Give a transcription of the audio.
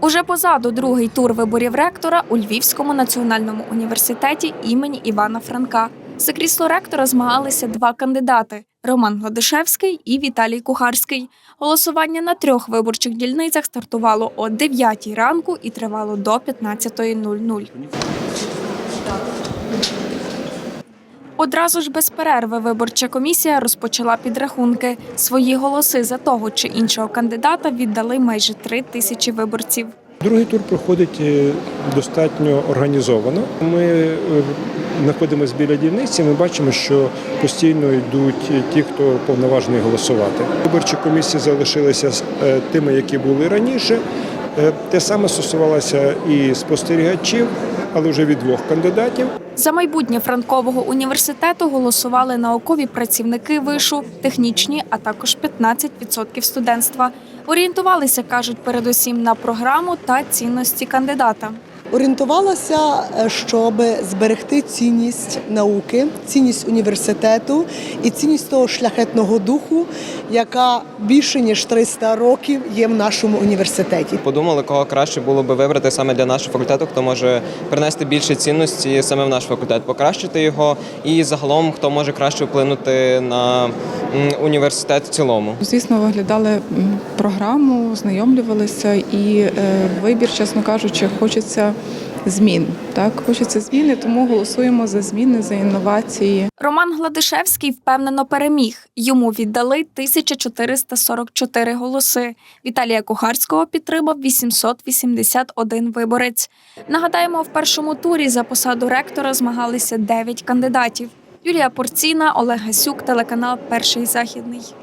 Уже позаду другий тур виборів ректора у Львівському національному університеті імені Івана Франка. За крісло ректора змагалися два кандидати: Роман Гладишевський і Віталій Кухарський. Голосування на трьох виборчих дільницях стартувало о 9 ранку і тривало до 15.00. Одразу ж без перерви виборча комісія розпочала підрахунки. Свої голоси за того чи іншого кандидата віддали майже три тисячі виборців. Другий тур проходить е, достатньо організовано. Ми е, знаходимося біля дільниці. Ми бачимо, що постійно йдуть ті, хто повноважений голосувати. Виборчі комісії залишилися е, тими, які були раніше. Е, Те саме стосувалося і спостерігачів, але вже від двох кандидатів. За майбутнє Франкового університету голосували наукові працівники вишу, технічні, а також 15% студентства. Орієнтувалися, кажуть, передусім на програму та цінності кандидата. Орієнтувалася, е, щоб зберегти цінність науки, цінність університету і цінність того шляхетного духу, яка більше ніж 300 років є в нашому університеті. Подумали, кого краще було би вибрати саме для нашого факультету, хто може принести більше цінності саме в наш факультет, покращити його, і загалом хто може краще вплинути на університет в цілому. Звісно, виглядали програму, знайомлювалися, і е, вибір, чесно кажучи, хочеться змін. Так, хочеться зміни, тому голосуємо за зміни, за інновації. Роман Гладишевський впевнено переміг. Йому віддали 1444 голоси. Віталія Кухарського підтримав 881 виборець. Нагадаємо, в першому турі за посаду ректора змагалися 9 кандидатів. Юлія Порційна, Олег Гасюк, телеканал Перший західний.